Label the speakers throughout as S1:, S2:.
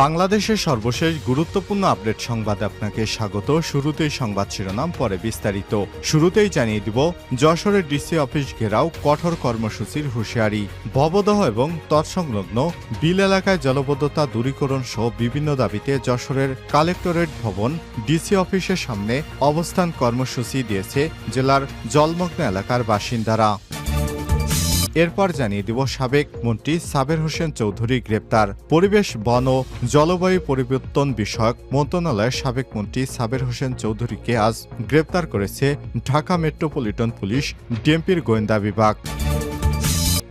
S1: বাংলাদেশের সর্বশেষ গুরুত্বপূর্ণ আপডেট সংবাদ আপনাকে স্বাগত। শুরুতেই সংবাদ শিরোনাম, পরে বিস্তারিত। শুরুতেই জানিয়ে দিব, যশোরের ডিসি অফিস ঘেরাও কঠোর কর্মসূচির হুঁশিয়ারি। ভবদহ এবং তৎসংলগ্ন বিল এলাকায় জলবদ্ধতা দূরীকরণ সহ বিভিন্ন দাবিতে যশোরের কালেক্টরেট ভবন ডিসি অফিসের সামনে অবস্থান কর্মসূচি দিয়েছে জেলার জলমগ্ন এলাকার বাসিন্দারা। এরপর জানিয়ে দিব সাবেক মন্ত্রী সাবের হোসেন চৌধুরী গ্রেপ্তার। পরিবেশ, বন ও জলবায়ু পরিবর্তন বিষয়ক মন্ত্রণালয়ের সাবেক মন্ত্রী সাবের হোসেন চৌধুরীকে আজ গ্রেপ্তার করেছে ঢাকা মেট্রোপলিটন পুলিশ, ডিএমপির গোয়েন্দা বিভাগ।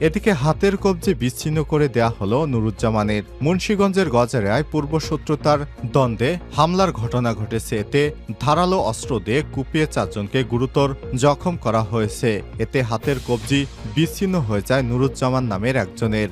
S1: এদিকে হাতের কবজে বিচ্ছিন্ন করে দেয়া হল নুরুজ্জামানের। মুন্সীগঞ্জের গজারায় পূর্বশত্রুতার দ্বন্দ্বে হামলার ঘটনা ঘটেছে। এতে ধারালো অস্ত্র দিয়ে কুপিয়ে চারজনকে গুরুতর জখম করা হয়েছে। এতে হাতের কবজি বিচ্ছিন্ন হয়ে যায় নুরুজ্জামান নামের একজনের।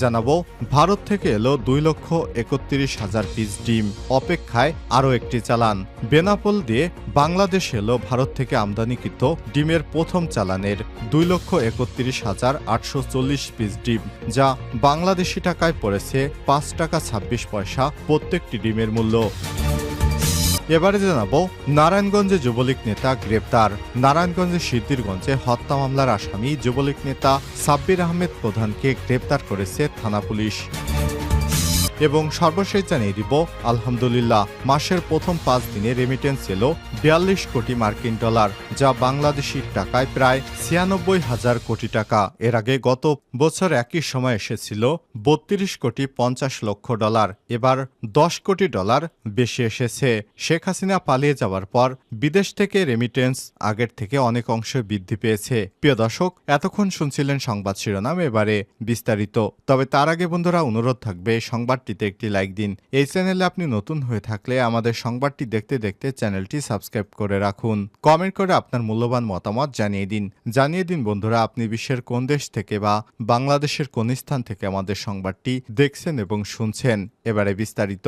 S1: জানাব, ভারত থেকে এলো দুই লক্ষ একত্রিশ হাজার পিস ডিম। অপেক্ষায় আরও একটি চালান। বেনাপোল দিয়ে বাংলাদেশ এলো ভারত থেকে আমদানিকৃত ডিমের প্রথম চালানের দুই লক্ষ একত্রিশ হাজার আটশো চল্লিশ পিস ডিম, যা বাংলাদেশি টাকায় পড়েছে পাঁচ টাকা ছাব্বিশ পয়সা প্রত্যেকটি ডিমের মূল্য। এবারে জানাব, নারায়ণগঞ্জে যুবলীগ নেতা গ্রেপ্তার। নারায়ণগঞ্জে সিদ্ধিরগঞ্জে হত্যা মামলার আসামি যুবলীগ নেতা সাব্বির আহমেদ প্রধানকে গ্রেপ্তার করেছে থানা পুলিশ। এবং সর্বশেষ জানিয়ে দিব, আলহামদুলিল্লাহ, মাসের প্রথম পাঁচ দিনে রেমিটেন্স এলো বিয়াল্লিশ কোটি মার্কিন ডলার, যা বাংলাদেশি টাকায় প্রায় ছিয়ানব্বই হাজার কোটি টাকা। এর আগে গত বছর একই সময় এসেছিল বত্রিশ কোটি পঞ্চাশ লক্ষ ডলার, এবার দশ কোটি ডলার বেশি এসেছে। শেখ হাসিনা পালিয়ে যাওয়ার পর বিদেশ থেকে রেমিটেন্স আগের থেকে অনেক অংশ বৃদ্ধি পেয়েছে। প্রিয় দর্শক, এতক্ষণ শুনছিলেন সংবাদ শিরোনাম, এবারে বিস্তারিত। তবে তার আগে বন্ধুরা, অনুরোধ থাকবে সংবাদটিতে একটি লাইক দিন। এই চ্যানেলে আপনি নতুন হয়ে থাকলে আমাদের সংবাদটি দেখতে দেখতে চ্যানেলটি সাবস্ক্রাইব করে রাখুন। কমেন্ট করে আপনার মূল্যবান মতামত জানিয়ে দিন। জানিয়ে দিন বন্ধুরা, আপনি বিশ্বের কোন দেশ থেকে বা বাংলাদেশের কোন স্থান থেকে আমাদের সংবাদটি দেখছেন এবং শুনছেন। এবারে বিস্তারিত।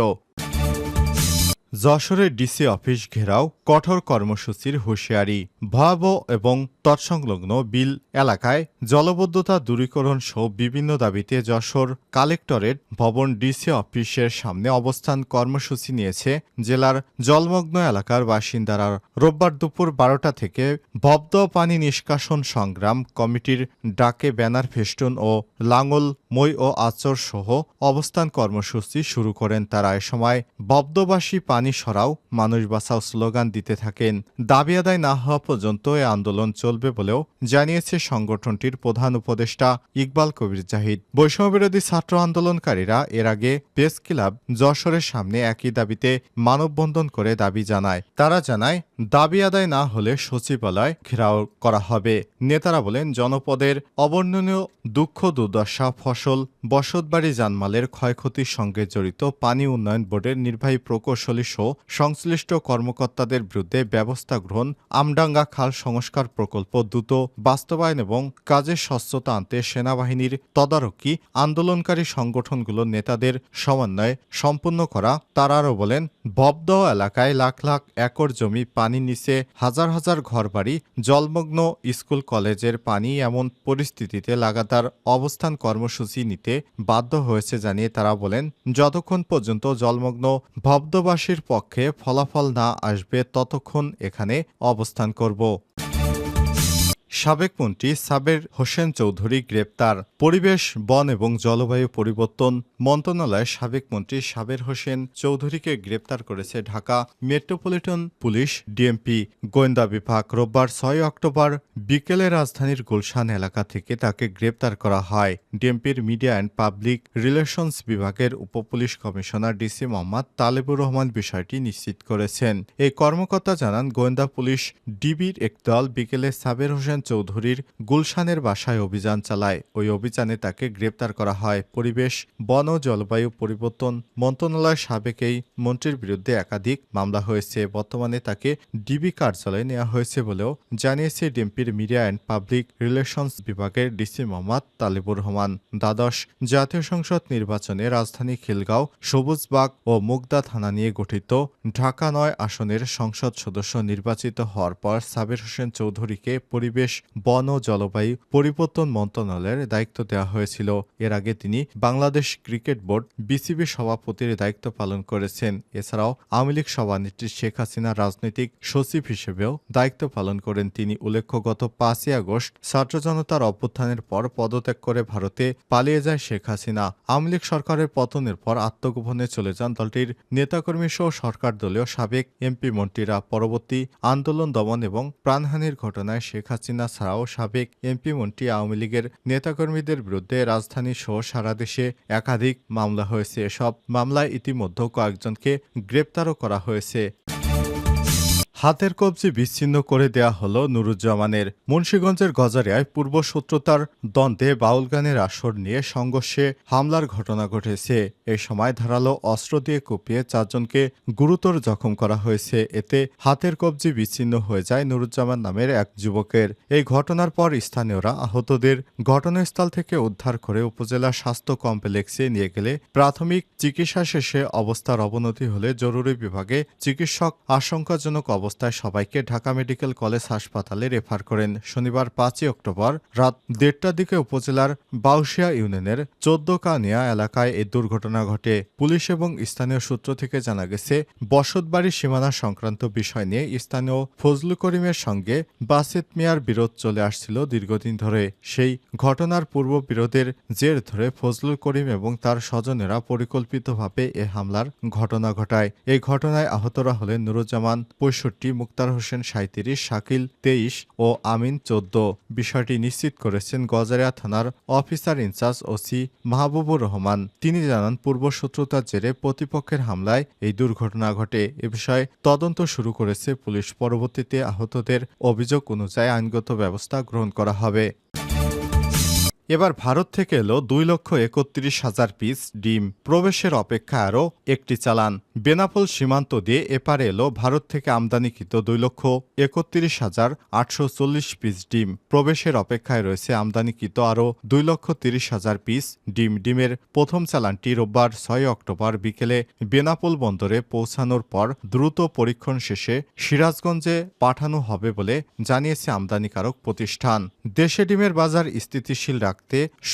S1: যশোরের ডিসি অফিস ঘেরাও কঠোর কর্মসূচির হুঁশিয়ারি। ভয়াবহ এবং তৎসংলগ্ন বিল এলাকায় জলবদ্ধতা দূরীকরণ সহ বিভিন্ন দাবিতে যশোর কালেক্টরেট ভবন ডিসি অফিসের সামনে অবস্থান কর্মসূচি নিয়েছে জেলার জলমগ্ন এলাকার বাসিন্দারা। রোববার দুপুর বারোটা থেকে ভব্দ পানি নিষ্কাশন সংগ্রাম কমিটির ডাকে ব্যানার ফেস্টুন ও লাঙল, মই ও আচর সহ অবস্থান কর্মসূচি শুরু করেন তারা। এ সময় বব্দবাসী পানি সরাও, মানুষ বাঁচাও স্লোগান দিতে থাকেন। দাবি আদায় না হওয়া পর্যন্ত এ আন্দোলন চলবে বলেও জানিয়েছে সংগঠনটির প্রধান উপদেষ্টা ইকবাল কবির জাহিদ। বৈষম্যবিরোধী ছাত্র আন্দোলনকারীরা এর আগে প্রেস ক্লাব যশোরের সামনে একই দাবিতে মানববন্ধন করে দাবি জানায়। তারা জানায় দাবি আদায় না হলে সচিবালয় ঘেরাও করা হবে। নেতারা বলেন, জনপদের অবর্ণনীয় দুঃখ দুর্দশা, ফসল, বসতবাড়ি, জানমালের ক্ষয়ক্ষতির সঙ্গে জড়িত পানি উন্নয়ন বোর্ডের নির্বাহী প্রকৌশলী সহ সংশ্লিষ্ট কর্মকর্তাদের বিরুদ্ধে ব্যবস্থা গ্রহণ, আমডাঙ্গা খাল সংস্কার প্রকল্প দ্রুত বাস্তবায়ন এবং কাজের স্বচ্ছতা আনতে সেনাবাহিনীর তদারকি, আন্দোলনকারী সংগঠনগুলোর নেতাদের সমন্বয়ে সম্পূর্ণ করা। তারা আরও বলেন ববদহ এলাকায় লাখ লাখ একর জমি পানির নিচে হাজার হাজার ঘরবাড়ি, জলমগ্ন স্কুল কলেজের পানি এমন পরিস্থিতিতে লাগাতার অবস্থান কর্মসূচি নিতে বাধ্য হয়েছে জানিয়ে তারা বলেন, যতক্ষণ পর্যন্ত জলমগ্ন ভব্দবাসীর পক্ষে ফলাফল না আসবে, ততক্ষণ এখানে অবস্থান করব। সাবেক মন্ত্রী সাবের হোসেন চৌধুরী গ্রেপ্তার। পরিবেশ, বন এবং জলবায়ু পরিবর্তন মন্ত্রণালয়ের সাবেক মন্ত্রী সাবের হোসেন চৌধুরীকে গ্রেপ্তার করেছে ঢাকা মেট্রোপলিটন পুলিশ ডিএমপি। গোয়েন্দা বিভাগ রোববার ছয় অক্টোবর বিকেলে রাজধানীর গুলশান এলাকা থেকে তাকে গ্রেপ্তার করা হয়। ডিএমপির মিডিয়া অ্যান্ড পাবলিক রিলেশনস বিভাগের উপপুলিশ কমিশনার ডিসি মোহাম্মদ তালেবুর রহমান বিষয়টি নিশ্চিত করেছেন। এই কর্মকর্তা জানান, গোয়েন্দা পুলিশ ডিবির একদল বিকেলে সাবের হোসেন চৌধুরীর গুলশানের বাসায় অভিযান চালায়। ওই অভিযানে তাকে গ্রেপ্তার করা হয়। পরিবেশ, বন ও জলবায়ু পরিবর্তন মন্ত্রণালয়ের সাবেক এই মন্ত্রীর বিরুদ্ধে একাধিক মামলা হয়েছে। বর্তমানে তাকে ডিবি কার্যালয়ে নেওয়া হয়েছে বলেও জানিয়েছে ডিএমপির মিডিয়া অ্যান্ড পাবলিক রিলেশনস বিভাগের ডিসি মোহাম্মদ তালিবুর রহমান। দ্বাদশ জাতীয় সংসদ নির্বাচনে রাজধানী খিলগাঁও, সবুজবাগ ও মুগদা থানা নিয়ে গঠিত ঢাকা নয় আসনের সংসদ সদস্য নির্বাচিত হওয়ার পর সাবির হোসেন চৌধুরীকে পরিবেশ বন ও জলবায়ু পরিবর্তন মন্ত্রণালয়ের দায়িত্ব দেওয়া হয়েছিল। এর আগে তিনি বাংলাদেশ ক্রিকেট বোর্ড বিসিবি সভাপতির দায়িত্ব পালন করেছেন। এছাড়াও আওয়ামী লীগ সভানেত্রী শেখ হাসিনা রাজনৈতিক সচিব হিসেবেও দায়িত্ব পালন করেন তিনি। উল্লেখ্য, গত পাঁচই আগস্ট ছাত্র জনতার অভ্যুত্থানের পর পদত্যাগ করে ভারতে পালিয়ে যায় শেখ হাসিনা। আওয়ামী লীগ সরকারের পতনের পর আত্মগোপনে চলে যান দলটির নেতাকর্মী সহ সরকার দলীয় সাবেক এমপি মন্ত্রীরা। পরবর্তী আন্দোলন দমন এবং প্রাণহানির ঘটনায় শেখ হাসিনা ছাড়াও সাবেক এমপি মন্ত্রী আওয়ামী লীগের নেতাকর্মীদের বিরুদ্ধে রাজধানী সহ সারা দেশে একাধিক মামলা হয়েছে। এসব মামলায় ইতিমধ্যে কয়েকজনকে গ্রেপ্তারও করা হয়েছে। হাতের কবজি বিচ্ছিন্ন করে দেয়া হল নুরুজ্জামানের মুন্সীগঞ্জের গজারিয়ায় পূর্বশত্রুতার দ্বন্দ্বে বাউল গানের আসর নিয়ে সংঘর্ষে হামলার ঘটনা ঘটেছে। এ সময় ধারালো অস্ত্র দিয়ে কুপিয়ে চারজনকে গুরুতর জখম করা হয়েছে। এতে হাতের কবজি বিচ্ছিন্ন হয়ে যায় নুরুজ্জামান নামের এক যুবকের। এই ঘটনার পর স্থানীয়রা আহতদের ঘটনাস্থল থেকে উদ্ধার করে উপজেলা স্বাস্থ্য কমপ্লেক্সে নিয়ে গেলে প্রাথমিক চিকিৎসা শেষে অবস্থার অবনতি হলে জরুরি বিভাগে চিকিৎসক আশঙ্কাজনক অবস্থায় সবাইকে ঢাকা মেডিকেল কলেজ হাসপাতালে রেফার করেন। শনিবার পাঁচই অক্টোবর রাত দেড়টার দিকে উপজেলার বাউশিয়া ইউনিয়নের চোদ্দ কানিয়া এলাকায় এই দুর্ঘটনা ঘটে। পুলিশ এবং স্থানীয় সূত্র থেকে জানা গেছে বসতবাড়ি সীমানা সংক্রান্ত বিষয় নিয়ে স্থানীয় ফজলু করিমের সঙ্গে বাসেত মিয়ার বিরোধ চলে আসছিল দীর্ঘদিন ধরে। সেই ঘটনার পূর্ব বিরোধের জের ধরে ফজলুল করিম এবং তার স্বজনেরা পরিকল্পিতভাবে এ হামলার ঘটনা ঘটায়। এই ঘটনায় আহতরা হলেন নুরুজ্জামান পঁয়ষট্টি। মুক্তার হোসেন সাঁত্রিশ শাকিল তেইশ ও আমিন চোদ্দ। বিষয়টি নিশ্চিত করেছেন গজারিয়া থানার officer in charge OC Mahbubur Rahman. তিনি জানান পূর্বশত্রুতার জেরে প্রতিপক্ষের হামলায় এই দুর্ঘটনা ঘটে। এ বিষয়ে তদন্ত শুরু করেছে পুলিশ। পরবর্তীতে আহতদের অভিযোগ অনুযায়ী আইনগত ব্যবস্থা গ্রহণ করা হবে। এবার ভারত থেকে এলো দুই লক্ষ একত্রিশ হাজার পিস ডিম। প্রবেশের অপেক্ষা আরও একটি চালান। বেনাপোল সীমান্ত দিয়ে এপারে এলো ভারত থেকে আমদানিকৃত দুই লক্ষ একত্রিশ হাজার আটশো চল্লিশ পিস ডিম। প্রবেশের অপেক্ষায় রয়েছে আমদানিকৃত আরও দুই লক্ষ তিরিশ হাজার পিস ডিম। ডিমের প্রথম চালানটি রোববার ছয় অক্টোবর বিকেলে বেনাপোল বন্দরে পৌঁছানোর পর দ্রুত পরীক্ষণ শেষে সিরাজগঞ্জে পাঠানো হবে বলে জানিয়েছে আমদানিকারক প্রতিষ্ঠান। দেশে ডিমের বাজার স্থিতিশীল রাখতে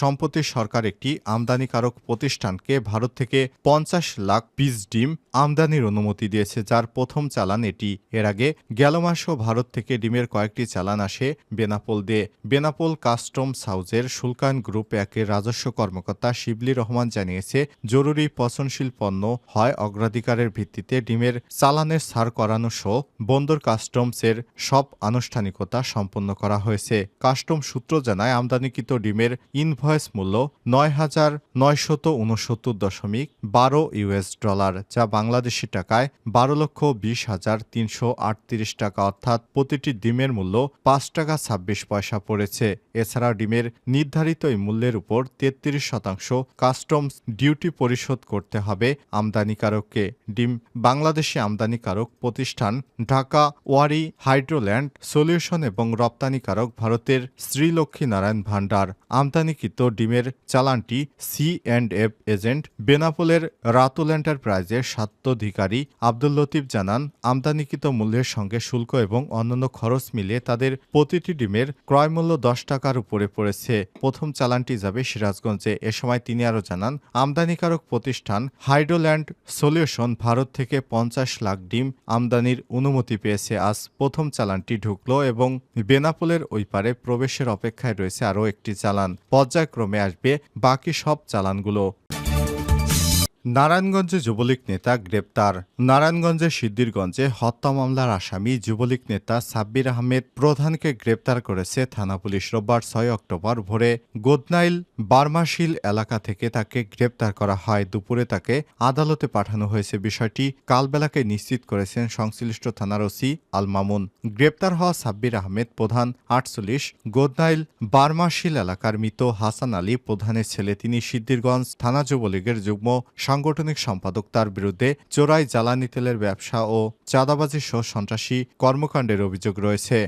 S1: সম্প্রতি সরকার একটি আমদানিকারক প্রতিষ্ঠানকে ভারত থেকে পঞ্চাশ লাখ পিস ডিম আমদানির অনুমতি দিয়েছে, যার প্রথম চালান এটি। এর আগে গেল মাসেও ভারত থেকে ডিমের কয়েকটি চালান আসে বেনাপোল দিয়ে। বেনাপোল কাস্টমস হাউজের সুলকান গ্রুপ একের রাজস্ব কর্মকর্তা শিবলি রহমান জানিয়েছে, জরুরি পচনশীল পণ্য হয় অগ্রাধিকারের ভিত্তিতে ডিমের চালানের ছাড় করানো সহ বন্দর কাস্টমসের সব আনুষ্ঠানিকতা সম্পন্ন করা হয়েছে। কাস্টম সূত্র জানায়, আমদানিকৃত ডিমের ইনভয়েস মূল্য নয় হাজার নয়শত উনসত্তর দশমিক বারো ইউএস ডলার, যা বাংলাদেশি টাকায় বারো লক্ষ বিশ হাজার তিনশো আটত্রিশ টাকা, অর্থাৎ প্রতিটি ডিমের মূল্য পাঁচ টাকা ছাব্বিশ পয়সা পড়েছে। এছাড়া ডিমের নির্ধারিত এই মূল্যের উপর তেত্রিশ শতাংশ কাস্টমস ডিউটি পরিশোধ করতে হবে আমদানিকারককে। ডিম বাংলাদেশি আমদানিকারক প্রতিষ্ঠান ঢাকা ওয়ারি হাইড্রোল্যান্ড সলিউশন এবং রপ্তানিকারক ভারতের শ্রীলক্ষ্মী নারায়ণ ভান্ডার আমদানিকৃত ডিমের চালানটি সি অ্যান্ড এফ এজেন্ট বেনাপোলের রাতুল এন্টারপ্রাইজের স্বাত্বাধিকারী আব্দুল লতিফ জানান, আমদানিকৃত মূল্যের সঙ্গে শুল্ক এবং অন্যান্য খরচ মিলিয়ে তাদের প্রতিটি ডিমের ক্রয় মূল্য দশ টাকার উপরে পড়েছে। প্রথম চালানটি যাবে সিরাজগঞ্জে। এ সময় তিনি আরও জানান, আমদানিকারক প্রতিষ্ঠান হাইড্রোল্যান্ড সলিউশন ভারত থেকে পঞ্চাশ লাখ ডিম আমদানির অনুমতি পেয়েছে। আজ প্রথম চালানটি ঢুকলো এবং বেনাপোলের ওই পারে প্রবেশের অপেক্ষায় রয়েছে আরও একটি চালান পর্যায়ক্রমে আসবে বাকি সব চালানগুলো। নারায়ণগঞ্জে যুবলীগ নেতা গ্রেপ্তার। নারায়ণগঞ্জের সিদ্দিরগঞ্জে হত্যা মামলার আসামি যুবলীগ নেতা সাব্বির আহমেদ প্রধানকে গ্রেপ্তার করেছে থানা পুলিশ। রোববার ছয় অক্টোবর ভোরে গোদনাইল বার্মাশিল এলাকা থেকে তাকে গ্রেপ্তার করা হয়। দুপুরে তাকে আদালতে পাঠানো হয়েছে। বিষয়টি কালবেলাকে নিশ্চিত করেছেন সংশ্লিষ্ট থানার ওসি আল মামুন গ্রেপ্তার হওয়া সাব্বির আহমেদ প্রধান আটচল্লিশ, গোদনাইল বার্মাশিল এলাকার মৃত হাসান আলী প্রধানের ছেলে। তিনি সিদ্দিরগঞ্জ থানা যুবলীগের যুগ্ম সাংগঠনিক সম্পাদক তার বিরুদ্ধে চোরাই জ্বালানি তেলের ব্যবসা ও চাঁদাবাজি সহ সন্ত্রাসী কর্মকাণ্ডের অভিযোগ রয়েছে।